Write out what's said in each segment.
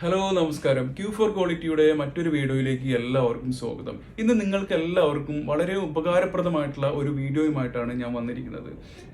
Hello നമസ്കാരം. Q four ക്വാളിറ്റിയുടെ മറ്റൊരു വീഡിയോയിലേക്ക് എല്ലാവർക്കും സ്വാഗതം. ഇന്ന് നിങ്ങൾക്ക് എല്ലാവർക്കും വളരെ ഉപകാരപ്രദമായിട്ടുള്ള ഒരു വീഡിയോയുമായിട്ടാണ് ഞാൻ വന്നിരിക്കുന്നത്.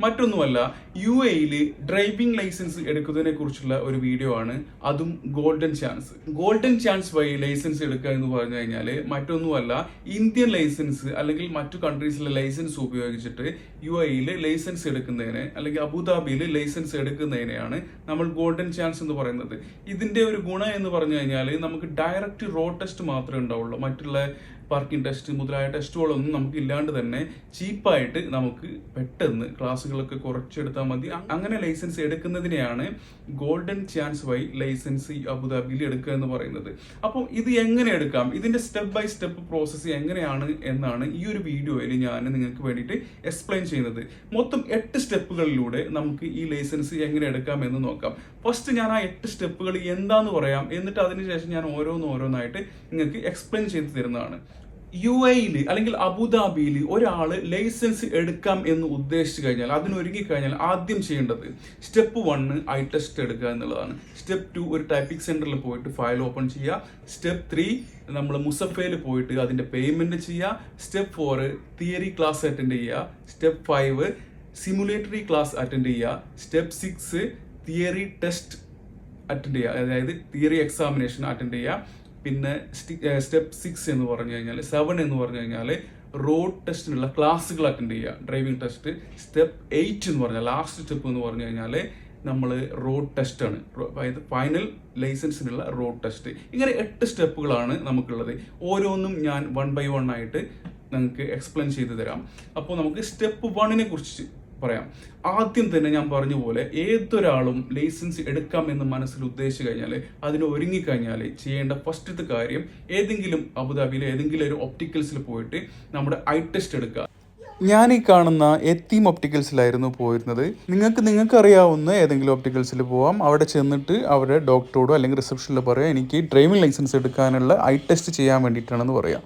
മറ്റൊന്നുമല്ല യു എയിൽ ഡ്രൈവിംഗ് ലൈസൻസ് എടുക്കുന്നതിനെ കുറിച്ചുള്ള ഒരു വീഡിയോ ആണ്. അതും ഗോൾഡൻ ചാൻസ് ഗോൾഡൻ ചാൻസ് വഴി ലൈസൻസ് എടുക്കുക എന്ന് പറഞ്ഞു കഴിഞ്ഞാൽ മറ്റൊന്നുമല്ല ഇന്ത്യൻ ലൈസൻസ് അല്ലെങ്കിൽ മറ്റു കൺട്രീസിലെ ലൈസൻസ് ഉപയോഗിച്ചിട്ട് യു എയിൽ ലൈസൻസ് എടുക്കുന്നതിന് അല്ലെങ്കിൽ അബുദാബിയിൽ ലൈസൻസ് എടുക്കുന്നതിനെയാണ് നമ്മൾ ഗോൾഡൻ ചാൻസ് എന്ന് പറയുന്നത്. ഇതിന്റെ ഒരു ഗുണം എന്ന് പറഞ്ഞു കഴിഞ്ഞാൽ നമുക്ക് ഡയറക്റ്റ് റോ ടെസ്റ്റ് മാത്രമേ ഉണ്ടാവുള്ളൂ. മറ്റുള്ള പാർക്കിംഗ് ടെസ്റ്റ് മുതലായ ടെസ്റ്റുകളൊന്നും നമുക്ക് ഇല്ലാണ്ട് തന്നെ ചീപ്പായിട്ട് നമുക്ക് പെട്ടെന്ന് ക്ലാസ്സുകളൊക്കെ കുറച്ചെടുത്താൽ മതി. അങ്ങനെ ലൈസൻസ് എടുക്കുന്നതിനെയാണ് ഗോൾഡൻ ചാൻസ് വൈ ലൈസൻസ് അബുദാബിയിൽ എടുക്കുക എന്ന് പറയുന്നത്. അപ്പോൾ ഇത് എങ്ങനെ എടുക്കാം? ഇതിന്റെ സ്റ്റെപ്പ് ബൈ സ്റ്റെപ്പ് പ്രോസസ്സ് എങ്ങനെയാണ് എന്നാണ് ഈ ഒരു വീഡിയോയിൽ ഞാൻ നിങ്ങൾക്ക് വേണ്ടിയിട്ട് എക്സ്പ്ലെയിൻ ചെയ്യുന്നത്. മൊത്തം എട്ട് സ്റ്റെപ്പുകളിലൂടെ നമുക്ക് ഈ ലൈസൻസ് എങ്ങനെ എടുക്കാം എന്ന് നോക്കാം. ഫസ്റ്റ് ഞാൻ ആ എട്ട് സ്റ്റെപ്പുകൾ എന്താന്ന് പറയാം. എന്നിട്ട് അതിനുശേഷം ഞാൻ ഓരോന്ന് ഓരോന്നായിട്ട് നിങ്ങൾക്ക് എക്സ്പ്ലെയിൻ ചെയ്ത് തരുന്നതാണ്. യു എയിൽ അല്ലെങ്കിൽ അബുദാബിയിൽ ഒരാൾ ലൈസൻസ് എടുക്കാം എന്ന് ഉദ്ദേശിച്ചു കഴിഞ്ഞാൽ അതിനൊരുങ്ങി കഴിഞ്ഞാൽ ആദ്യം ചെയ്യേണ്ടത് സ്റ്റെപ്പ് വണ്ണ് ഐ ടെസ്റ്റ് എടുക്കുക എന്നുള്ളതാണ്. സ്റ്റെപ്പ് ടു ഒരു ടൈപ്പിംഗ് സെന്ററിൽ പോയിട്ട് ഫയൽ ഓപ്പൺ ചെയ്യുക. സ്റ്റെപ്പ് ത്രീ നമ്മൾ മുസഫയിൽ പോയിട്ട് അതിന്റെ പേയ്മെന്റ് ചെയ്യുക. Step four theory class attend ചെയ്യുക. സ്റ്റെപ്പ് ഫൈവ് സിമുലേറ്ററി ക്ലാസ് അറ്റൻഡ് ചെയ്യുക. Step six theory test attend ചെയ്യുക. അതായത് തിയറി എക്സാമിനേഷൻ അറ്റൻഡ് ചെയ്യുക. പിന്നെ സ്റ്റെപ്പ് സിക്സ് എന്ന് പറഞ്ഞു കഴിഞ്ഞാൽ സെവൻ എന്ന് പറഞ്ഞു കഴിഞ്ഞാൽ റോഡ് ടെസ്റ്റിനുള്ള ക്ലാസ്സുകൾ അറ്റൻഡ് ചെയ്യുക ഡ്രൈവിംഗ് ടെസ്റ്റ് സ്റ്റെപ്പ് എയ്റ്റ് എന്ന് പറഞ്ഞാൽ ലാസ്റ്റ് സ്റ്റെപ്പ് എന്ന് പറഞ്ഞു കഴിഞ്ഞാൽ നമ്മൾ റോഡ് ടെസ്റ്റ് ആണ്. റോ- അതായത് ഫൈനൽ ലൈസൻസിനുള്ള റോഡ് ടെസ്റ്റ് ഇങ്ങനെ എട്ട് സ്റ്റെപ്പുകളാണ് നമുക്കുള്ളത്. ഓരോന്നും ഞാൻ വൺ ബൈ വൺ ആയിട്ട് നിങ്ങൾക്ക് എക്സ്പ്ലെയിൻ ചെയ്തു തരാം. അപ്പോൾ നമുക്ക് സ്റ്റെപ്പ് വണ്ണിനെ കുറിച്ച് പറയാം. ആദ്യം തന്നെ ഞാൻ പറഞ്ഞ പോലെ ഏതൊരാളും ലൈസൻസ് എടുക്കാം എന്ന് മനസ്സിൽ ഉദ്ദേശിച്ചു കഴിഞ്ഞാൽ അതിന് ഒരുങ്ങിക്കഴിഞ്ഞാൽ ചെയ്യേണ്ട ഫസ്റ്റത്തെ കാര്യം ഏതെങ്കിലും അബുദാബിയിലെ ഏതെങ്കിലും ഒരു ഒപ്റ്റിക്കൽസിൽ പോയിട്ട് നമ്മുടെ ഐ ടെസ്റ്റ് എടുക്കുക. ഞാൻ ഈ കാണുന്ന എത്തീം ഒപ്റ്റിക്കൽസിലായിരുന്നു പോയിരുന്നത്. നിങ്ങൾക്ക് നിങ്ങൾക്ക് അറിയാവുന്ന ഏതെങ്കിലും ഒപ്റ്റിക്കൽസിൽ പോവാം. അവിടെ ചെന്നിട്ട് അവരുടെ ഡോക്ടറോടോ അല്ലെങ്കിൽ റിസപ്ഷനിലോ പറയാം എനിക്ക് ഡ്രൈവിംഗ് ലൈസൻസ് എടുക്കാനുള്ള ഐ ടെസ്റ്റ് ചെയ്യാൻ വേണ്ടിയിട്ടാണെന്ന് പറയാം.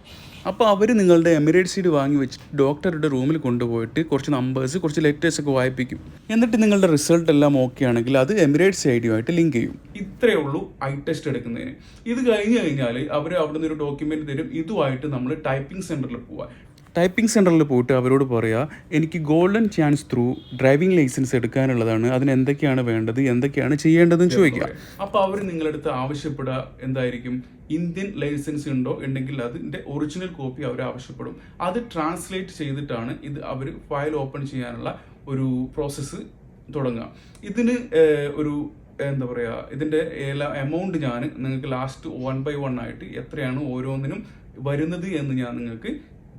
അപ്പോൾ അവർ നിങ്ങളുടെ എമിറേറ്റ് സീഡ് വാങ്ങി വെച്ച് ഡോക്ടറുടെ റൂമിൽ കൊണ്ടുപോയിട്ട് കുറച്ച് നമ്പേഴ്സ് കുറച്ച് ലെറ്റേഴ്സ് ഒക്കെ വായിപ്പിക്കും. എന്നിട്ട് നിങ്ങളുടെ റിസൾട്ട് എല്ലാം ഓക്കെ ആണെങ്കിൽ അത് എമിറേറ്റ്സ് ഐ ഡിയുമായിട്ട് ലിങ്ക് ചെയ്യും. ഇത്രയേ ഉള്ളൂ ഐ ടെസ്റ്റ് എടുക്കുന്നതിന്. ഇത് കഴിഞ്ഞ് കഴിഞ്ഞാൽ അവർ അവിടെ നിന്ന് ഒരു ഡോക്യുമെന്റ് തരും. ഇതുമായിട്ട് നമ്മൾ ടൈപ്പിംഗ് സെന്ററിൽ പോവുക ടൈപ്പിംഗ് സെന്ററിൽ പോയിട്ട് അവരോട് പറയുക എനിക്ക് golden chance through driving licence എടുക്കാനുള്ളതാണ് അതിന് എന്തൊക്കെയാണ് വേണ്ടത് എന്തൊക്കെയാണ് ചെയ്യേണ്ടതെന്ന് ചോദിക്കുക അപ്പോൾ അവർ നിങ്ങളടുത്ത് ആവശ്യപ്പെടുക എന്തായിരിക്കും? ഇന്ത്യൻ ലൈസൻസ് ഉണ്ടോ ഉണ്ടെങ്കിൽ അതിന്റെ ഒറിജിനൽ കോപ്പി അവർ ആവശ്യപ്പെടും. അത് ട്രാൻസ്ലേറ്റ് ചെയ്തിട്ടാണ് ഇത് അവർ ഫയൽ ഓപ്പൺ ചെയ്യാനുള്ള ഒരു പ്രോസസ്സ് തുടങ്ങുക. ഇതിന് ഒരു എന്താ പറയുക ഇതിന്റെ എല്ലാ എമൗണ്ട് ഞാൻ നിങ്ങൾക്ക് ലാസ്റ്റ് വൺ ബൈ വൺ ആയിട്ട് എത്രയാണ് ഓരോന്നിനും വരുന്നത് എന്ന് ഞാൻ നിങ്ങൾക്ക്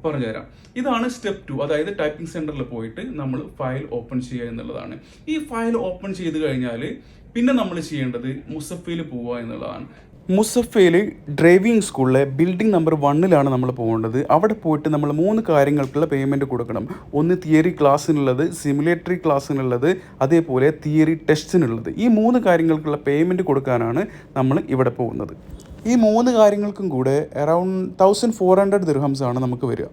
പറഞ്ഞുതരാം. ഇതാണ് സ്റ്റെപ്പ് ടു അതായത് ടൈപ്പിംഗ് സെന്ററിൽ പോയിട്ട് നമ്മൾ ഫയൽ ഓപ്പൺ ചെയ്യുക എന്നുള്ളതാണ്. ഈ ഫയൽ ഓപ്പൺ ചെയ്ത് കഴിഞ്ഞാൽ പിന്നെ നമ്മൾ ചെയ്യേണ്ടത് മുസഫയിൽ പോവുക എന്നുള്ളതാണ്. മുസഫയിൽ ഡ്രൈവിംഗ് സ്കൂളിലെ ബിൽഡിംഗ് നമ്പർ വണ്ണിലാണ് നമ്മൾ പോകേണ്ടത്. അവിടെ പോയിട്ട് നമ്മൾ മൂന്ന് കാര്യങ്ങൾക്കുള്ള പേയ്മെന്റ് കൊടുക്കണം. ഒന്ന് തിയറി ക്ലാസ്സിനുള്ളത് സിമുലേറ്ററി ക്ലാസ്സിനുള്ളത് അതേപോലെ തിയറി ടെസ്റ്റിനുള്ളത് ഈ മൂന്ന് കാര്യങ്ങൾക്കുള്ള പേയ്മെന്റ് കൊടുക്കാനാണ് നമ്മൾ ഇവിടെ പോകുന്നത്. ഈ മൂന്ന് കാര്യങ്ങൾക്കും കൂടെ around thousand four hundred dirhams ആണ് നമുക്ക് വരിക.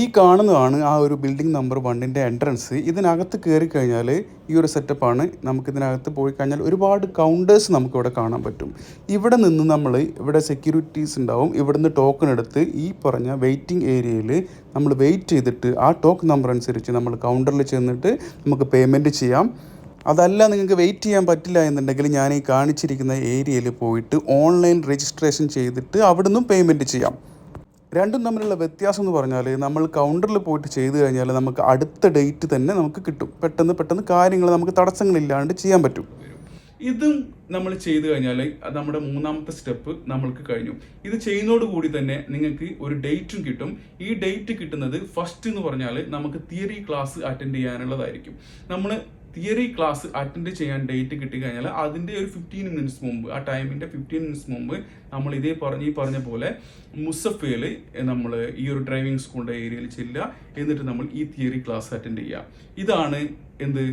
ഈ കാണുന്നതാണ് ആ ഒരു ബിൽഡിംഗ് നമ്പർ വണ്ണിന്റെ എൻട്രൻസ് ഇതിനകത്ത് കയറി കഴിഞ്ഞാൽ ഈ ഒരു സെറ്റപ്പാണ് നമുക്കിതിനകത്ത് പോയി കഴിഞ്ഞാൽ ഒരുപാട് കൗണ്ടേഴ്സ് നമുക്കിവിടെ കാണാൻ പറ്റും. ഇവിടെ നിന്ന് നമ്മൾ ഇവിടെ സെക്യൂരിറ്റീസ് ഉണ്ടാവും. ഇവിടുന്ന് ടോക്കൺ എടുത്ത് ഈ പറഞ്ഞ വെയിറ്റിംഗ് ഏരിയയിൽ നമ്മൾ വെയിറ്റ് ചെയ്തിട്ട് ആ ടോക്കൺ നമ്പർ അനുസരിച്ച് നമ്മൾ കൗണ്ടറിൽ ചെന്നിട്ട് നമുക്ക് പേയ്മെന്റ് ചെയ്യാം. അതല്ല നിങ്ങൾക്ക് വെയിറ്റ് ചെയ്യാൻ പറ്റില്ല എന്നുണ്ടെങ്കിൽ ഞാൻ ഈ കാണിച്ചിരിക്കുന്ന ഏരിയയിൽ പോയിട്ട് ഓൺലൈൻ രജിസ്ട്രേഷൻ ചെയ്തിട്ട് അവിടെ നിന്നും പേയ്മെന്റ് ചെയ്യാം. രണ്ടും തമ്മിലുള്ള വ്യത്യാസം എന്ന് പറഞ്ഞാൽ നമ്മൾ കൗണ്ടറിൽ പോയിട്ട് ചെയ്തു കഴിഞ്ഞാൽ നമുക്ക് അടുത്ത ഡേറ്റ് തന്നെ നമുക്ക് കിട്ടും. പെട്ടെന്ന് പെട്ടെന്ന് കാര്യങ്ങൾ നമുക്ക് തടസ്സങ്ങളില്ലാണ്ട് ചെയ്യാൻ പറ്റും. ഇതും നമ്മൾ ചെയ്തു കഴിഞ്ഞാൽ നമ്മുടെ മൂന്നാമത്തെ സ്റ്റെപ്പ് നമ്മൾക്ക് കഴിഞ്ഞു. ഇത് ചെയ്യുന്നതോടുകൂടി തന്നെ നിങ്ങൾക്ക് ഒരു ഡേറ്റും കിട്ടും. ഈ ഡേറ്റ് കിട്ടുന്നത് ഫസ്റ്റ് എന്ന് പറഞ്ഞാൽ നമുക്ക് തിയറി ക്ലാസ് അറ്റൻഡ് ചെയ്യാനുള്ളതായിരിക്കും. നമ്മൾ തിയറി ക്ലാസ് അറ്റൻഡ് ചെയ്യാൻ ഡേറ്റ് കിട്ടി കഴിഞ്ഞാൽ അതിന്റെ ഒരു ഫിഫ്റ്റീൻ മിനിറ്റ്സ് മുമ്പ് ആ ടൈമിന്റെ ഫിഫ്റ്റീൻ മിനിറ്റ്സ് മുമ്പ് നമ്മൾ ഇതേ പറഞ്ഞ ഈ പറഞ്ഞ പോലെ മുസഫയിൽ നമ്മൾ ഈ ഒരു ഡ്രൈവിംഗ് സ്കൂളിന്റെ ഏരിയയിൽ ചെല്ലുക. എന്നിട്ട് നമ്മൾ ഈ തിയറി ക്ലാസ് അറ്റൻഡ് ചെയ്യുക. ഇതാണ് എന്ത്?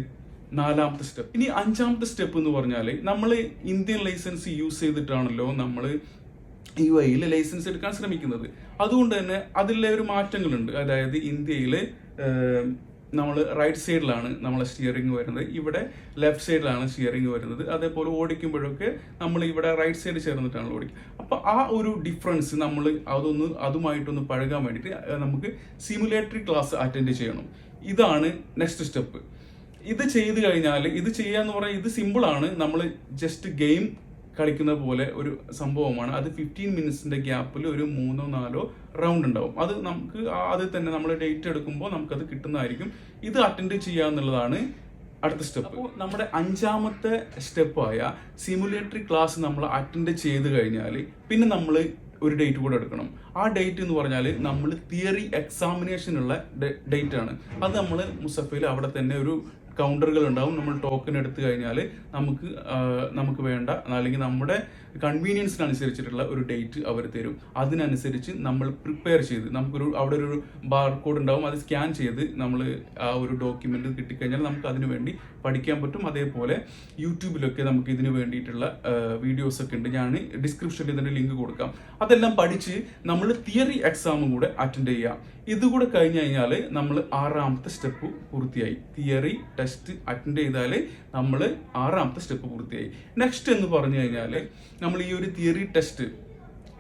നാലാമത്തെ സ്റ്റെപ്പ് ഇനി അഞ്ചാമത്തെ സ്റ്റെപ്പ് എന്ന് പറഞ്ഞാൽ നമ്മൾ ഇന്ത്യൻ ലൈസൻസ് യൂസ് ചെയ്തിട്ടാണല്ലോ നമ്മൾ ഈ വഴിയിൽ ലൈസൻസ് എടുക്കാൻ ശ്രമിക്കുന്നത്. അതുകൊണ്ട് തന്നെ അതിലെ ഒരു മാറ്റങ്ങളുണ്ട്. അതായത് ഇന്ത്യയിൽ നമ്മൾ റൈറ്റ് സൈഡിലാണ് നമ്മളെ സ്റ്റിയറിംഗ് വരുന്നത്. ഇവിടെ ലെഫ്റ്റ് സൈഡിലാണ് സ്റ്റിയറിംഗ് വരുന്നത്. അതേപോലെ ഓടിക്കുമ്പോഴൊക്കെ നമ്മൾ ഇവിടെ റൈറ്റ് സൈഡ് ചേർന്നിട്ടാണ് ഓടിക്കുക അപ്പോൾ ആ ഒരു ഡിഫറൻസ് നമ്മൾ അതൊന്ന് അതുമായിട്ടൊന്ന് പഴകാൻ വേണ്ടിയിട്ട് നമുക്ക് സിമുലേറ്ററി ക്ലാസ് അറ്റൻഡ് ചെയ്യണം. ഇതാണ് നെക്സ്റ്റ് സ്റ്റെപ്പ് ഇത് ചെയ്ത് കഴിഞ്ഞാൽ ഇത് ചെയ്യാന്ന് പറഞ്ഞാൽ ഇത് സിമ്പിളാണ് നമ്മൾ ജസ്റ്റ് ഗെയിം കളിക്കുന്ന പോലെ ഒരു സംഭവമാണ്. അത് ഫിഫ്റ്റീൻ മിനിറ്റ്സിന്റെ ഗ്യാപ്പിൽ ഒരു മൂന്നോ നാലോ റൗണ്ട് ഉണ്ടാവും. അത് നമുക്ക് ആദ്യം തന്നെ നമ്മൾ ഡേറ്റ് എടുക്കുമ്പോൾ നമുക്കത് കിട്ടുന്നതായിരിക്കും. ഇത് അറ്റൻഡ് ചെയ്യുക എന്നുള്ളതാണ് അടുത്ത സ്റ്റെപ്പ് നമ്മുടെ അഞ്ചാമത്തെ സ്റ്റെപ്പായ സിമുലേറ്ററി ക്ലാസ് നമ്മൾ അറ്റൻഡ് ചെയ്ത് കഴിഞ്ഞാൽ പിന്നെ നമ്മൾ ഒരു ഡേറ്റ് കൂടെ എടുക്കണം. ആ ഡേറ്റ് എന്ന് പറഞ്ഞാൽ നമ്മൾ തിയറി എക്സാമിനേഷനുള്ള ഡേറ്റ് ആണ്. അത് നമ്മൾ മുസഫയിൽ അവിടെ തന്നെ ഒരു കൗണ്ടറുകൾ ഉണ്ടാവും നമ്മൾ ടോക്കൺ എടുത്തു കഴിഞ്ഞാൽ നമുക്ക് നമുക്ക് വേണ്ട അല്ലെങ്കിൽ നമ്മുടെ കൺവീനിയൻസിനനുസരിച്ചിട്ടുള്ള ഒരു ഡേറ്റ് അവർ തരും. അതിനനുസരിച്ച് നമ്മൾ പ്രിപ്പയർ ചെയ്ത് നമുക്കൊരു അവിടെ ഒരു ബാർകോഡ് ഉണ്ടാവും. അത് സ്കാൻ ചെയ്ത് നമ്മൾ ആ ഒരു ഡോക്യുമെന്റ് കിട്ടിക്കഴിഞ്ഞാൽ നമുക്ക് അതിനു വേണ്ടി പഠിക്കാൻ പറ്റും. അതേപോലെ യൂട്യൂബിലൊക്കെ നമുക്ക് ഇതിന് വേണ്ടിയിട്ടുള്ള വീഡിയോസ് ഒക്കെ ഉണ്ട്. ഞാൻ ഡിസ്ക്രിപ്ഷനിൽ തന്നെ ലിങ്ക് കൊടുക്കാം. അതെല്ലാം പഠിച്ച് നമ്മൾ തിയറി എക്സാമും കൂടെ അറ്റൻഡ് ചെയ്യാം. ഇതുകൂടെ കഴിഞ്ഞ് കഴിഞ്ഞാൽ നമ്മൾ ആറാമത്തെ സ്റ്റെപ്പ് പൂർത്തിയായി. തിയറി ടെസ്റ്റ് അറ്റൻഡ് ചെയ്താൽ നമ്മൾ ആറാമത്തെ സ്റ്റെപ്പ് പൂർത്തിയായി. നെക്സ്റ്റ് എന്ന് പറഞ്ഞു കഴിഞ്ഞാൽ നമ്മൾ ഈ ഒരു തിയറി ടെസ്റ്റ്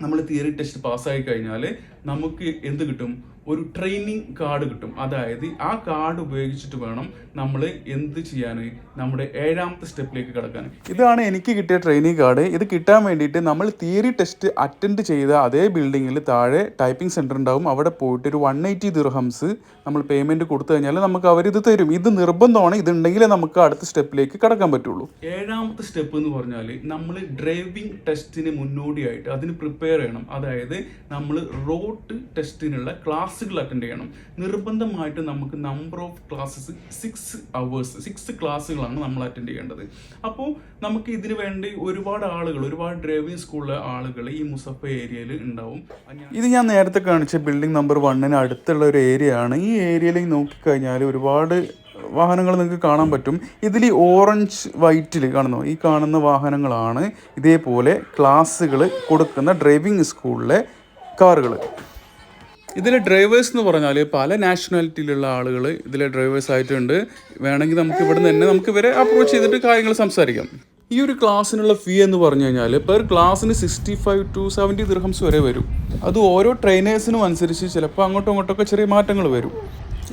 നമ്മൾ തിയറി ടെസ്റ്റ് പാസ്സായി കഴിഞ്ഞാൽ നമുക്ക് എന്ത് കിട്ടും? ഒരു ട്രെയിനിങ് കാർഡ് കിട്ടും. അതായത് ആ കാർഡ് ഉപയോഗിച്ചിട്ട് വേണം നമ്മൾ എന്ത് ചെയ്യാൻ നമ്മുടെ ഏഴാമത്തെ സ്റ്റെപ്പിലേക്ക് കിടക്കാൻ ഇതാണ് എനിക്ക് കിട്ടിയ ട്രെയിനിങ് കാർഡ് ഇത് കിട്ടാൻ വേണ്ടിയിട്ട് നമ്മൾ തിയറി ടെസ്റ്റ് അറ്റൻഡ് ചെയ്ത അതേ ബിൽഡിങ്ങിൽ താഴെ ടൈപ്പിംഗ് സെന്റർ ഉണ്ടാവും. അവിടെ പോയിട്ട് ഒരു വൺ എയ്റ്റി ദിർഹംസ് നമ്മൾ പേയ്മെന്റ് കൊടുത്തു കഴിഞ്ഞാൽ നമുക്ക് അവരിത് തരും. ഇത് നിർബന്ധമാണ്. ഇതുണ്ടെങ്കിലേ നമുക്ക് അടുത്ത സ്റ്റെപ്പിലേക്ക് കടക്കാൻ പറ്റുള്ളൂ. ഏഴാമത്തെ സ്റ്റെപ്പ് എന്ന് പറഞ്ഞാൽ നമ്മൾ ഡ്രൈവിംഗ് ടെസ്റ്റിന് മുന്നോടിയായിട്ട് അതിന് പ്രിപ്പയർ ചെയ്യണം. അതായത് നമ്മൾ റോഡ് ടെസ്റ്റിനുള്ള ക്ലാസ്സുകൾ അറ്റൻഡ് ചെയ്യണം. നിർബന്ധമായിട്ട് നമുക്ക് number of classes six hours six ക്ലാസ്സുകളാണ് നമ്മൾ അറ്റൻഡ് ചെയ്യേണ്ടത്. അപ്പോൾ നമുക്ക് ഇതിന് വേണ്ടി ഒരുപാട് ആളുകൾ ഒരുപാട് ഡ്രൈവിംഗ് സ്കൂളിലെ ആളുകൾ ഈ മുസഫ ഏരിയയിൽ ഉണ്ടാവും. ഇത് ഞാൻ നേരത്തെ കാണിച്ച ബിൽഡിംഗ് നമ്പർ വണ്ണിന് അടുത്തുള്ള ഒരു ഏരിയ ആണ്. ഈ ഏരിയയിലേക്ക് നോക്കിക്കഴിഞ്ഞാൽ ഒരുപാട് വാഹനങ്ങൾ നിങ്ങൾക്ക് കാണാൻ പറ്റും. ഇതിൽ ഈ ഓറഞ്ച് വൈറ്റിൽ കാണുന്നു? ഈ കാണുന്ന വാഹനങ്ങളാണ് ഇതേപോലെ ക്ലാസ്സുകൾ കൊടുക്കുന്ന ഡ്രൈവിംഗ് സ്കൂളിലെ കാറുകൾ ഇതിലെ ഡ്രൈവേഴ്സ് എന്ന് പറഞ്ഞാൽ പല നാഷണാലിറ്റിയിലുള്ള ആളുകൾ ഇതിലെ ഡ്രൈവേഴ്സ് ആയിട്ടുണ്ട്. വേണമെങ്കിൽ നമുക്ക് ഇവിടെ നിന്ന് തന്നെ നമുക്ക് ഇവരെ അപ്രോച്ച് ചെയ്തിട്ട് കാര്യങ്ങൾ സംസാരിക്കാം. ഈ ഒരു ക്ലാസ്സിനുള്ള ഫീ എന്ന് പറഞ്ഞു കഴിഞ്ഞാൽ പെർ ക്ലാസ്സിന് sixty five to seventy dirhams വരെ വരും. അത് ഓരോ ട്രെയിനേഴ്സിനും അനുസരിച്ച് ചിലപ്പോൾ അങ്ങോട്ടും ഇങ്ങോട്ടൊക്കെ ചെറിയ മാറ്റങ്ങൾ വരും.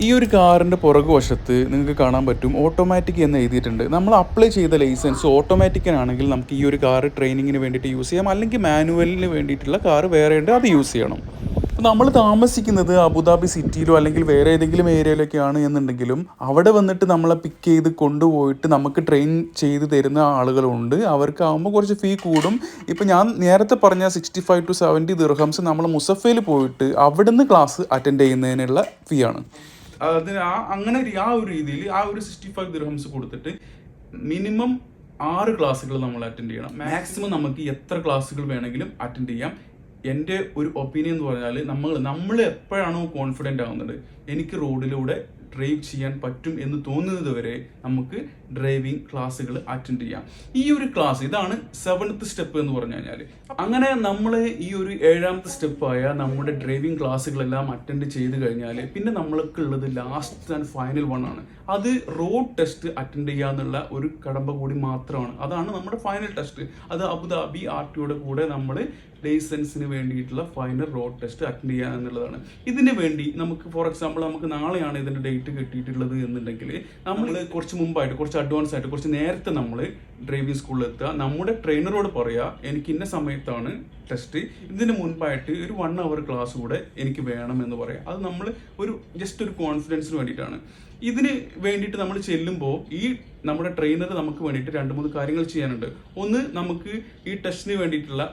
ഈ ഒരു കാറിന്റെ പുറകു വശത്ത് നിങ്ങൾക്ക് കാണാൻ പറ്റും ഓട്ടോമാറ്റിക് എന്ന് എഴുതിയിട്ടുണ്ട്. നമ്മൾ അപ്ലൈ ചെയ്ത ലൈസൻസ് ഓട്ടോമാറ്റിക്കിനാണെങ്കിൽ നമുക്ക് ഈ ഒരു കാർ ട്രെയിനിങ്ങിന് വേണ്ടിയിട്ട് യൂസ് ചെയ്യാം. അല്ലെങ്കിൽ മാനുവലിന് വേണ്ടിയിട്ടുള്ള കാർ വേറെ ഉണ്ട് അത് യൂസ് ചെയ്യണം. നമ്മൾ താമസിക്കുന്നത് അബുദാബി സിറ്റിയിലോ അല്ലെങ്കിൽ വേറെ ഏതെങ്കിലും ഏരിയയിലൊക്കെയാണ് എന്നുണ്ടെങ്കിലും അവിടെ വന്നിട്ട് നമ്മളെ പിക്ക് ചെയ്ത് കൊണ്ടുപോയിട്ട് നമുക്ക് ട്രെയിൻ ചെയ്ത് തരുന്ന ആളുകളുണ്ട്. അവർക്കാവുമ്പോൾ കുറച്ച് ഫീ കൂടും. ഇപ്പം ഞാൻ നേരത്തെ പറഞ്ഞ sixty five to seventy dirhams നമ്മൾ മുസഫയിൽ പോയിട്ട് അവിടുന്ന് ക്ലാസ് അറ്റൻഡ് ചെയ്യുന്നതിനുള്ള ഫീ ആണ്. അതിന് ആ അങ്ങനെ ആ ഒരു രീതിയിൽ ആ ഒരു സിക്സ്റ്റി ഫൈവ് ദിർഹംസ് കൊടുത്തിട്ട് മിനിമം ആറ് ക്ലാസ്സുകൾ നമ്മൾ അറ്റൻഡ് ചെയ്യണം. മാക്സിമം നമുക്ക് എത്ര ക്ലാസ്സുകൾ വേണമെങ്കിലും അറ്റൻഡ് ചെയ്യാം. എന്റെ ഒരു ഒപ്പീനിയൻ എന്ന് പറഞ്ഞാൽ നമ്മൾ നമ്മൾ എപ്പോഴാണോ കോൺഫിഡന്റ് ആവുന്നത് എനിക്ക് റോഡിലൂടെ ഡ്രൈവ് ചെയ്യാൻ പറ്റും എന്ന് തോന്നുന്നത് വരെ നമുക്ക് ഡ്രൈവിംഗ് ക്ലാസ്സുകൾ അറ്റൻഡ് ചെയ്യാം. ഈ ഒരു ക്ലാസ് ഇതാണ് സെവൻത്ത് സ്റ്റെപ്പ് എന്ന് പറഞ്ഞു കഴിഞ്ഞാൽ അങ്ങനെ നമ്മൾ ഈ ഒരു ഏഴാമത്തെ സ്റ്റെപ്പായ നമ്മുടെ ഡ്രൈവിംഗ് ക്ലാസ്സുകളെല്ലാം അറ്റൻഡ് ചെയ്ത് കഴിഞ്ഞാൽ പിന്നെ നമ്മൾക്ക് ഉള്ളത് ലാസ്റ്റ് ആൻഡ് ഫൈനൽ വൺ ആണ്. അത് റോഡ് ടെസ്റ്റ് അറ്റൻഡ് ചെയ്യുക എന്നുള്ള ഒരു കടമ്പ കൂടി മാത്രമാണ്. അതാണ് നമ്മുടെ ഫൈനൽ ടെസ്റ്റ് അത് അബുദാബി ആർ ടിയുടെ കൂടെ നമ്മൾ ലൈസൻസിന് വേണ്ടിയിട്ടുള്ള ഫൈനൽ റോഡ് ടെസ്റ്റ് അറ്റൻഡ് ചെയ്യുക എന്നുള്ളതാണ്. ഇതിന് വേണ്ടി നമുക്ക് ഫോർ എക്സാമ്പിൾ നമുക്ക് നാളെയാണ് ഇതിന്റെ ഡേറ്റ് കിട്ടിയിട്ടുള്ളത് എന്നുണ്ടെങ്കിൽ നമ്മൾ കുറച്ച് മുമ്പായിട്ട് കുറച്ച് അഡ്വാൻസ് ആയിട്ട് കുറച്ച് നേരത്തെ നമ്മൾ ഡ്രൈവിംഗ് സ്കൂളിൽ എത്തുക. നമ്മുടെ ട്രെയിനറോട് പറയുക എനിക്ക് ഇന്ന സമയത്താണ് ടെസ്റ്റ് ഇതിന് മുൻപായിട്ട് ഒരു വൺ അവർ ക്ലാസ് കൂടെ എനിക്ക് വേണം എന്ന് പറയാം. അത് നമ്മൾ ഒരു ജസ്റ്റ് ഒരു കോൺഫിഡൻസിന് വേണ്ടിയിട്ടാണ്. ഇതിന് വേണ്ടിയിട്ട് നമ്മൾ ചെല്ലുമ്പോൾ ഈ നമ്മുടെ ട്രെയിനർ നമുക്ക് വേണ്ടിയിട്ട് രണ്ട് മൂന്ന് കാര്യങ്ങൾ ചെയ്യാനുണ്ട്. ഒന്ന് നമുക്ക് ഈ ടെസ്റ്റിന് വേണ്ടിയിട്ടുള്ള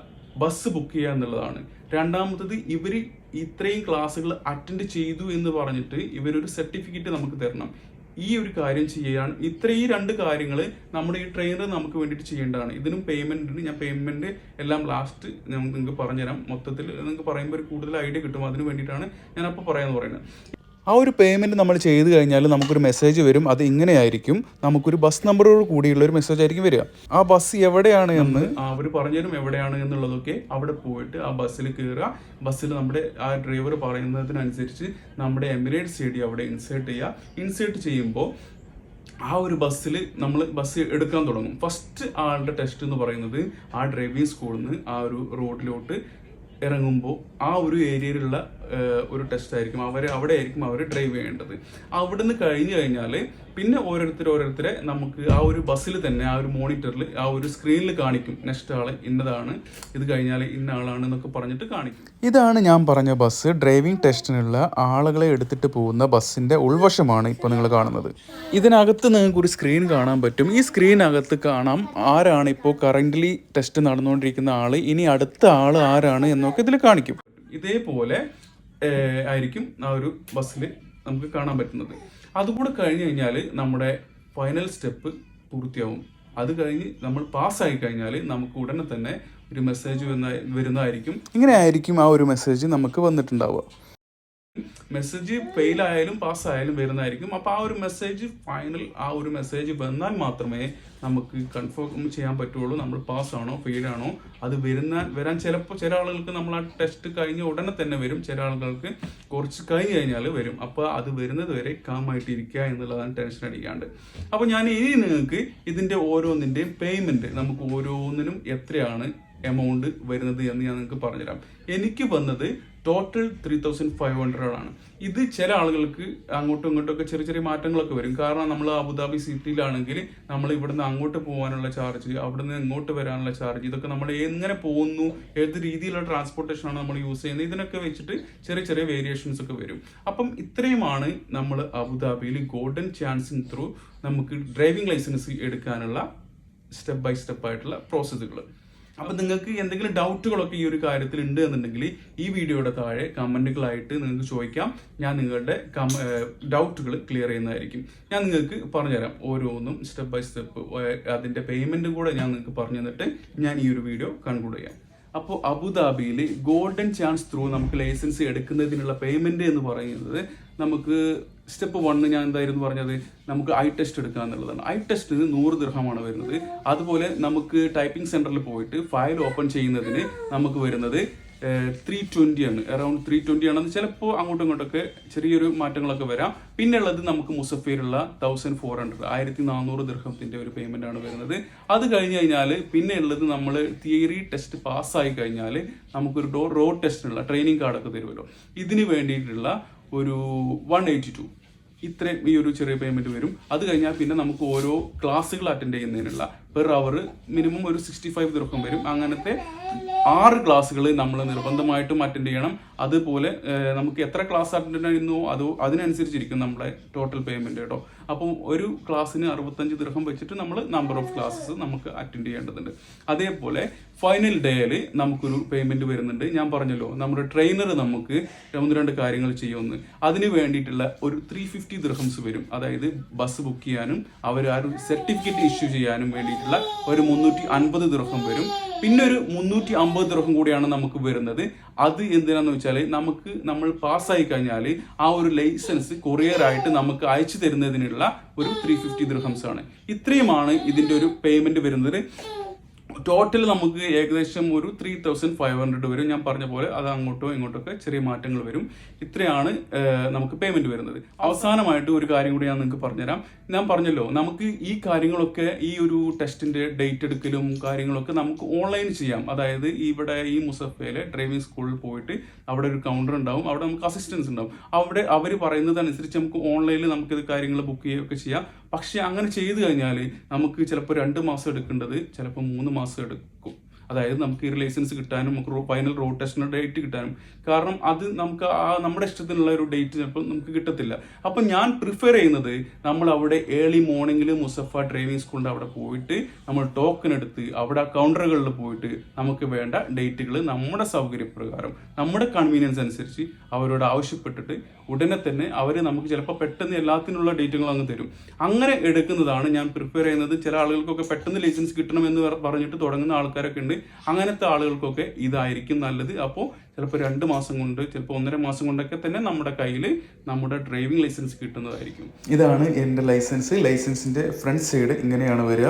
ബസ് ബുക്ക് ചെയ്യുക എന്നുള്ളതാണ്. രണ്ടാമത്തത് ഇവർ ഇത്രയും ക്ലാസ്സുകൾ അറ്റൻഡ് ചെയ്തു എന്ന് പറഞ്ഞിട്ട് ഇവരൊരു സർട്ടിഫിക്കറ്റ് നമുക്ക് തരണം. ഈ ഒരു കാര്യം ചെയ്യാൻ ഇത്രയും രണ്ട് കാര്യങ്ങൾ നമ്മുടെ ഈ ട്രെയിനർ നമുക്ക് വേണ്ടിയിട്ട് ചെയ്യേണ്ടതാണ്. ഇതിനും പേയ്മെന്റ് ഉണ്ട്. ഞാൻ പേയ്മെന്റ് എല്ലാം ലാസ്റ്റ് ഞാൻ നിങ്ങൾക്ക് പറഞ്ഞുതരാം. മൊത്തത്തിൽ നിങ്ങൾക്ക് പറയുമ്പോൾ ഒരു കൂടുതൽ ഐഡിയ കിട്ടും. അതിന് വേണ്ടിയിട്ടാണ് ഞാൻ അപ്പോൾ പറയാമെന്ന് പറയുന്നത് ആ ഒരു പേയ്മെന്റ് നമ്മൾ ചെയ്ത് കഴിഞ്ഞാൽ നമുക്കൊരു മെസ്സേജ് വരും. അത് ഇങ്ങനെയായിരിക്കും. നമുക്കൊരു ബസ് നമ്പറോട് കൂടിയുള്ള ഒരു മെസ്സേജ് ആയിരിക്കും വരിക. ആ ബസ് എവിടെയാണ് എന്ന് അവർ പറഞ്ഞുതരും എവിടെയാണ് എന്നുള്ളതൊക്കെ അവിടെ പോയിട്ട് ആ ബസ്സിൽ കയറുക ബസ്സിൽ നമ്മുടെ ആ ഡ്രൈവർ പറയുന്നതിനനുസരിച്ച് നമ്മുടെ എമിറേറ്റ് സ്റ്റേഡിയം അവിടെ ഇൻസേർട്ട് ചെയ്യുക. ഇൻസേർട്ട് ചെയ്യുമ്പോൾ ആ ഒരു ബസ്സിൽ നമ്മൾ ബസ് എടുക്കാൻ തുടങ്ങും. ഫസ്റ്റ് ആളുടെ ടെസ്റ്റ് എന്ന് പറയുന്നത് ആ ഡ്രൈവിംഗ് സ്കൂളിൽ നിന്ന് ആ ഒരു റോഡിലോട്ട് ഇറങ്ങുമ്പോൾ ആ ഒരു ഏരിയയിലുള്ള ഒരു ടെസ്റ്റ് ആയിരിക്കും. അവർ അവിടെ ആയിരിക്കും അവർ ഡ്രൈവ് ചെയ്യേണ്ടത്. അവിടുന്ന് കഴിഞ്ഞു കഴിഞ്ഞാൽ പിന്നെ ഓരോരുത്തർ ഓരോരുത്തരെ നമുക്ക് ആ ഒരു ബസ്സിൽ തന്നെ ആ ഒരു മോണിറ്ററിൽ ആ ഒരു സ്ക്രീനിൽ കാണിക്കും. നെക്സ്റ്റ് ആൾ ഇന്നതാണ് ഇത് കഴിഞ്ഞാൽ ഇന്ന ആളാണ് എന്നൊക്കെ പറഞ്ഞിട്ട് കാണിക്കും. ഇതാണ് ഞാൻ പറഞ്ഞ ബസ് ഡ്രൈവിംഗ് ടെസ്റ്റിനുള്ള ആളുകളെ എടുത്തിട്ട് പോകുന്ന ബസ്സിന്റെ ഉൾവശമാണ് ഇപ്പോൾ നിങ്ങൾ കാണുന്നത്. ഇതിനകത്ത് നിങ്ങൾക്ക് ഒരു സ്ക്രീൻ കാണാൻ പറ്റും. ഈ സ്ക്രീനകത്ത് കാണാം ആരാണ് ഇപ്പോൾ കറന്റ്ലി ടെസ്റ്റ് നടന്നുകൊണ്ടിരിക്കുന്ന ആൾ ഇനി അടുത്ത ആൾ ആരാണ് എന്നൊക്കെ ഇതിൽ കാണിക്കും. ഇതേപോലെ ആയിരിക്കും ആ ഒരു ബസ്സിൽ നമുക്ക് കാണാൻ പറ്റുന്നത്. അതുകൂടെ കഴിഞ്ഞ് കഴിഞ്ഞാൽ നമ്മുടെ ഫൈനൽ സ്റ്റെപ്പ് പൂർത്തിയാവും. അത് കഴിഞ്ഞ് നമ്മൾ പാസ്സായി കഴിഞ്ഞാൽ നമുക്ക് ഉടനെ തന്നെ ഒരു മെസ്സേജ് വന്ന വരുന്നതായിരിക്കും. ഇങ്ങനെ ആയിരിക്കും ആ ഒരു മെസ്സേജ് നമുക്ക് വന്നിട്ടുണ്ടാവുക. മെസ്സേജ് ഫെയിൽ ആയാലും പാസ് ആയാലും വരുന്നതായിരിക്കും. അപ്പോൾ ആ ഒരു മെസ്സേജ് ഫൈനൽ ആ ഒരു മെസ്സേജ് വന്നാൽ മാത്രമേ നമുക്ക് കൺഫേം ചെയ്യാൻ പറ്റുള്ളൂ. നമ്മൾ പാസ് ആണോ ഫെയിൽ ആണോ അത് വരുന്ന വരാൻ ചിലപ്പോൾ ചില ആളുകൾക്ക് നമ്മൾ ആ ടെസ്റ്റ് കഴിഞ്ഞ ഉടനെ തന്നെ വരും. ചില ആളുകൾക്ക് കുറച്ച് കഴിഞ്ഞ് കഴിഞ്ഞാൽ വരും. അപ്പോൾ അത് വരുന്നത് വരെ കാമായിട്ട് ഇരിക്കുക എന്നുള്ളതാണ് ടെൻഷൻ അടിക്കാണ്ട്. അപ്പോൾ ഞാൻ ഇനി നിങ്ങൾക്ക് ഇതിന്റെ ഓരോന്നിന്റെയും പേയ്മെന്റ് നമുക്ക് ഓരോന്നിനും എത്രയാണ് എമൗണ്ട് വരുന്നത് എന്ന് ഞാൻ നിങ്ങൾക്ക് പറഞ്ഞുതരാം. എനിക്ക് വന്നത് total three thousand five hundred ആണ്. ഇത് ചില ആളുകൾക്ക് അങ്ങോട്ടും ഇങ്ങോട്ടും ഒക്കെ ചെറിയ ചെറിയ മാറ്റങ്ങളൊക്കെ വരും. കാരണം നമ്മൾ അബുദാബി സിറ്റിയിലാണെങ്കിൽ നമ്മൾ ഇവിടുന്ന് അങ്ങോട്ട് പോകാനുള്ള ചാർജ് അവിടുന്ന് ഇങ്ങോട്ട് വരാനുള്ള ചാർജ് ഇതൊക്കെ നമ്മൾ എങ്ങനെ പോകുന്നു ഏത് രീതിയിലുള്ള ട്രാൻസ്പോർട്ടേഷൻ ആണ് നമ്മൾ യൂസ് ചെയ്യുന്നത് ഇതിനൊക്കെ വെച്ചിട്ട് ചെറിയ ചെറിയ വേരിയേഷൻസ് ഒക്കെ വരും. അപ്പം ഇത്രയുമാണ് നമ്മൾ അബുദാബിയിൽ ഗോൾഡൻ ചാൻസിങ് ത്രൂ നമുക്ക് ഡ്രൈവിംഗ് ലൈസൻസ് എടുക്കാനുള്ള സ്റ്റെപ്പ് ബൈ സ്റ്റെപ്പ് ആയിട്ടുള്ള പ്രോസസ്സുകൾ അപ്പൊ നിങ്ങൾക്ക് എന്തെങ്കിലും ഡൗട്ടുകളൊക്കെ ഈ ഒരു കാര്യത്തിൽ ഉണ്ട് എന്നുണ്ടെങ്കിൽ ഈ വീഡിയോയുടെ താഴെ കമന്റുകളായിട്ട് നിങ്ങൾക്ക് ചോദിക്കാം. ഞാൻ നിങ്ങളുടെ ഡൗട്ടുകൾ ക്ലിയർ ചെയ്യുന്നതായിരിക്കും. ഞാൻ നിങ്ങൾക്ക് പറഞ്ഞുതരാം ഓരോന്നും സ്റ്റെപ്പ് ബൈ സ്റ്റെപ്പ് അതിന്റെ പേയ്മെന്റും കൂടെ ഞാൻ നിങ്ങൾക്ക് പറഞ്ഞു തന്നിട്ട് ഞാൻ ഈ ഒരു വീഡിയോ കൺക്ലൂഡ് ചെയ്യാം. അപ്പോൾ അബുദാബിയിൽ ഗോൾഡൻ ചാൻസ് ത്രൂ നമുക്ക് ലൈസൻസ് എടുക്കുന്നതിനുള്ള പേയ്മെന്റ് എന്ന് പറയുന്നത് നമുക്ക് സ്റ്റെപ്പ് വണ്ണ് ഞാൻ എന്തായിരുന്നു പറഞ്ഞത്? നമുക്ക് ഐ ടെസ്റ്റ് എടുക്കുക എന്നുള്ളതാണ്. ഐ ടെസ്റ്റിന് നൂറ് ദൃഹമാണ് വരുന്നത്. അതുപോലെ നമുക്ക് ടൈപ്പിംഗ് സെന്ററിൽ പോയിട്ട് ഫയൽ ഓപ്പൺ ചെയ്യുന്നതിന് നമുക്ക് വരുന്നത് ത്രീ ട്വന്റി ആണ്. അറൌണ്ട് ത്രീ ട്വന്റി ആണെന്ന് ചിലപ്പോൾ അങ്ങോട്ടും ഇങ്ങോട്ടൊക്കെ ചെറിയൊരു മാറ്റങ്ങളൊക്കെ വരാം. പിന്നെ ഉള്ളത് നമുക്ക് മുസഫീറുള്ള തൗസൻഡ് ഫോർ ഹൺഡ്രഡ് ആയിരത്തി നാനൂറ് ദൃഹത്തിന്റെ ഒരു പേയ്മെന്റ് ആണ് വരുന്നത്. അത് കഴിഞ്ഞ് കഴിഞ്ഞാൽ പിന്നെ ഉള്ളത് നമ്മൾ തിയറി ടെസ്റ്റ് പാസ്സായി കഴിഞ്ഞാൽ നമുക്കൊരു റോഡ് ടെസ്റ്റിനുള്ള ട്രെയിനിങ് കാർഡൊക്കെ തരുമല്ലോ. ഇതിന് വേണ്ടിയിട്ടുള്ള ഒരു വൺ എയ്റ്റി ടു ഇത്രയും ഈ ഒരു ചെറിയ പേയ്മെന്റ് വരും. അത് കഴിഞ്ഞാൽ പിന്നെ നമുക്ക് ഓരോ ക്ലാസ്സുകൾ അറ്റൻഡ് ചെയ്യുന്നതിനുള്ള പെർ അവർ മിനിമം ഒരു സിക്സ്റ്റി ഫൈവ് ദീർഘം വരും. അങ്ങനത്തെ ആറ് ക്ലാസ്സുകൾ നമ്മൾ നിർബന്ധമായിട്ടും അറ്റൻഡ് ചെയ്യണം. അതുപോലെ നമുക്ക് എത്ര ക്ലാസ് അറ്റൻഡ് ചെയ്യുന്നു അതോ അതിനനുസരിച്ചിരിക്കും നമ്മുടെ ടോട്ടൽ പേയ്മെന്റ് കേട്ടോ അപ്പം ഒരു ക്ലാസ്സിന് അറുപത്തഞ്ച് ദൃഹം വെച്ചിട്ട് നമ്മൾ നമ്പർ ഓഫ് ക്ലാസ്സസ് നമുക്ക് അറ്റൻഡ് ചെയ്യേണ്ടതുണ്ട്. അതേപോലെ ഫൈനൽ ഡേയിൽ നമുക്കൊരു പേയ്മെന്റ് വരുന്നുണ്ട്. ഞാൻ പറഞ്ഞല്ലോ നമ്മുടെ ട്രെയിനർ നമുക്ക് ഒന്ന് രണ്ട് കാര്യങ്ങൾ ചെയ്യുമെന്ന്. അതിന് വേണ്ടിയിട്ടുള്ള ഒരു ത്രീ ഫിഫ്റ്റി ദൃഹംസ് വരും. അതായത് ബസ് ബുക്ക് ചെയ്യാനും അവർ ആ ഒരു സർട്ടിഫിക്കറ്റ് ഇഷ്യൂ ചെയ്യാനും വേണ്ടിയിട്ടുള്ള ഒരു മുന്നൂറ്റി അൻപത് ദൃഹം വരും. പിന്നെ ഒരു മുന്നൂറ്റി അമ്പത് ദൃഹം കൂടിയാണ് നമുക്ക് വരുന്നത്. അത് എന്തിനാന്ന് വെച്ചാൽ നമുക്ക് നമ്മൾ പാസ്സായി കഴിഞ്ഞാൽ ആ ഒരു ലൈസൻസ് കൊറിയർ ആയിട്ട് നമുക്ക് അയച്ചു തരുന്നതിനുള്ള ഒരു ത്രീ ഫിഫ്റ്റി ദൃഹംസ് ആണ് ഇത്രയുമാണ് ഇതിന്റെ ഒരു പേയ്മെന്റ് വരുന്നത്. ടോട്ടൽ നമുക്ക് ഏകദേശം ഒരു ത്രീ തൗസൻഡ് ഫൈവ് ഹൺഡ്രഡ് വരും. ഞാൻ പറഞ്ഞ പോലെ അത് അങ്ങോട്ടോ ഇങ്ങോട്ടോ ഒക്കെ ചെറിയ മാറ്റങ്ങൾ വരും. ഇത്രയാണ് നമുക്ക് പേയ്മെന്റ് വരുന്നത്. അവസാനമായിട്ട് ഒരു കാര്യം കൂടി ഞാൻ നിങ്ങൾക്ക് പറഞ്ഞുതരാം. ഞാൻ പറഞ്ഞല്ലോ നമുക്ക് ഈ കാര്യങ്ങളൊക്കെ ഈ ഒരു ടെസ്റ്റിന്റെ ഡേറ്റ് എടുക്കലും കാര്യങ്ങളൊക്കെ നമുക്ക് ഓൺലൈൻ ചെയ്യാം. അതായത് ഇവിടെ ഈ മുസഫയിലെ ഡ്രൈവിംഗ് സ്കൂളിൽ പോയിട്ട് അവിടെ ഒരു കൗണ്ടർ ഉണ്ടാവും. അവിടെ നമുക്ക് അസിസ്റ്റൻസ് ഉണ്ടാവും. അവിടെ അവർ പറയുന്നതനുസരിച്ച് നമുക്ക് ഓൺലൈനിൽ നമുക്ക് നമുക്കിത് കാര്യങ്ങൾ ബുക്ക് ചെയ്യുകയൊക്കെ ചെയ്യാം. പക്ഷെ അങ്ങനെ ചെയ്തു കഴിഞ്ഞാൽ നമുക്ക് ചിലപ്പോൾ രണ്ട് മാസം എടുക്കേണ്ടത് ചിലപ്പോൾ മൂന്ന് മാസം എടുക്കും. അതായത് നമുക്ക് ഈ ലൈസൻസ് കിട്ടാനും നമുക്ക് ഫൈനൽ റോഡ് ടെസ്റ്റിന് ഡേറ്റ് കിട്ടാനും. കാരണം അത് നമുക്ക് ആ നമ്മുടെ ഇഷ്ടത്തിനുള്ള ഒരു ഡേറ്റ് ചിലപ്പോൾ നമുക്ക് കിട്ടത്തില്ല. അപ്പം ഞാൻ പ്രിഫർ ചെയ്യുന്നത് നമ്മൾ അവിടെ ഏർലി മോർണിംഗിൽ മുസഫ ഡ്രൈവിംഗ് സ്കൂളിന്റെ അവിടെ പോയിട്ട് നമ്മൾ ടോക്കൺ എടുത്ത് അവിടെ കൗണ്ടറുകളിൽ പോയിട്ട് നമുക്ക് വേണ്ട ഡേറ്റുകൾ നമ്മുടെ സൗകര്യപ്രകാരം നമ്മുടെ കൺവീനിയൻസ് അനുസരിച്ച് അവരോട് ആവശ്യപ്പെട്ടിട്ട് ഉടനെ തന്നെ അവർ നമുക്ക് ചിലപ്പോൾ പെട്ടെന്ന് എല്ലാത്തിനുള്ള ഡേറ്റുകൾ അങ്ങ് തരും. അങ്ങനെ എടുക്കുന്നതാണ് ഞാൻ പ്രിപ്പയർ ചെയ്യുന്നത്. ചില ആളുകൾക്കൊക്കെ പെട്ടെന്ന് ലൈസൻസ് കിട്ടണം എന്ന് പറഞ്ഞിട്ട് തുടങ്ങുന്ന ആൾക്കാരൊക്കെ ഉണ്ട്. അങ്ങനത്തെ ആളുകൾക്കൊക്കെ ഇതായിരിക്കും നല്ലത്. അപ്പോൾ ചിലപ്പോൾ രണ്ട് മാസം കൊണ്ട് ചിലപ്പോൾ ഒന്നര മാസം കൊണ്ടൊക്കെ തന്നെ നമ്മുടെ കയ്യിൽ നമ്മുടെ ഡ്രൈവിംഗ് ലൈസൻസ് കിട്ടുന്നതായിരിക്കും. ഇതാണ് എന്റെ ലൈസൻസ്. ലൈസൻസിന്റെ ഫ്രണ്ട് സൈഡ് ഇങ്ങനെയാണ് വരിക.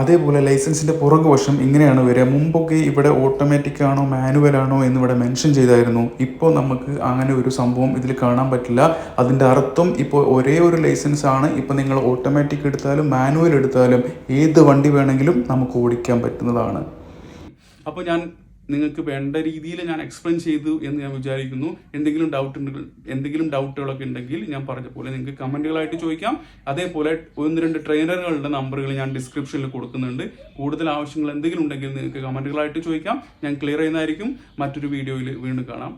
അതേപോലെ ലൈസൻസിന്റെ പുറകുവശം ഇങ്ങനെയാണ് വരിക. മുമ്പൊക്കെ ഇവിടെ ഓട്ടോമാറ്റിക് ആണോ മാനുവൽ ആണോ എന്ന് ഇവിടെ മെൻഷൻ ചെയ്തായിരുന്നു. ഇപ്പോൾ നമുക്ക് അങ്ങനെ ഒരു സംഭവം ഇതിൽ കാണാൻ പറ്റില്ല. അതിന്റെ അർത്ഥം ഇപ്പോൾ ഒരേ ഒരു ലൈസൻസ് ആണ്. ഇപ്പോൾ നിങ്ങൾ ഓട്ടോമാറ്റിക് എടുത്താലും മാനുവൽ എടുത്താലും ഏത് വണ്ടി വേണമെങ്കിലും നമുക്ക് ഓടിക്കാൻ പറ്റുന്നതാണ്. അപ്പോൾ ഞാൻ നിങ്ങൾക്ക് വേണ്ട രീതിയിൽ ഞാൻ എക്സ്പ്ലെയിൻ ചെയ്തു എന്ന് ഞാൻ വിചാരിക്കുന്നു. എന്തെങ്കിലും ഡൗട്ട് ഉണ്ടെങ്കിൽ എന്തെങ്കിലും ഡൗട്ടുകളൊക്കെ ഉണ്ടെങ്കിൽ ഞാൻ പറഞ്ഞ പോലെ നിങ്ങൾക്ക് കമന്റുകളായിട്ട് ചോദിക്കാം. അതേപോലെ ഒന്ന് രണ്ട് ട്രെയിനറുകളുടെ നമ്പറുകൾ ഞാൻ ഡിസ്ക്രിപ്ഷനിൽ കൊടുക്കുന്നുണ്ട്. കൂടുതൽ ആവശ്യങ്ങൾ എന്തെങ്കിലും ഉണ്ടെങ്കിൽ നിങ്ങൾക്ക് കമന്റുകളായിട്ട് ചോദിക്കാം. ഞാൻ ക്ലിയർ ചെയ്യുന്നതായിരിക്കും. മറ്റൊരു വീഡിയോയിൽ വീണ്ടും കാണാം.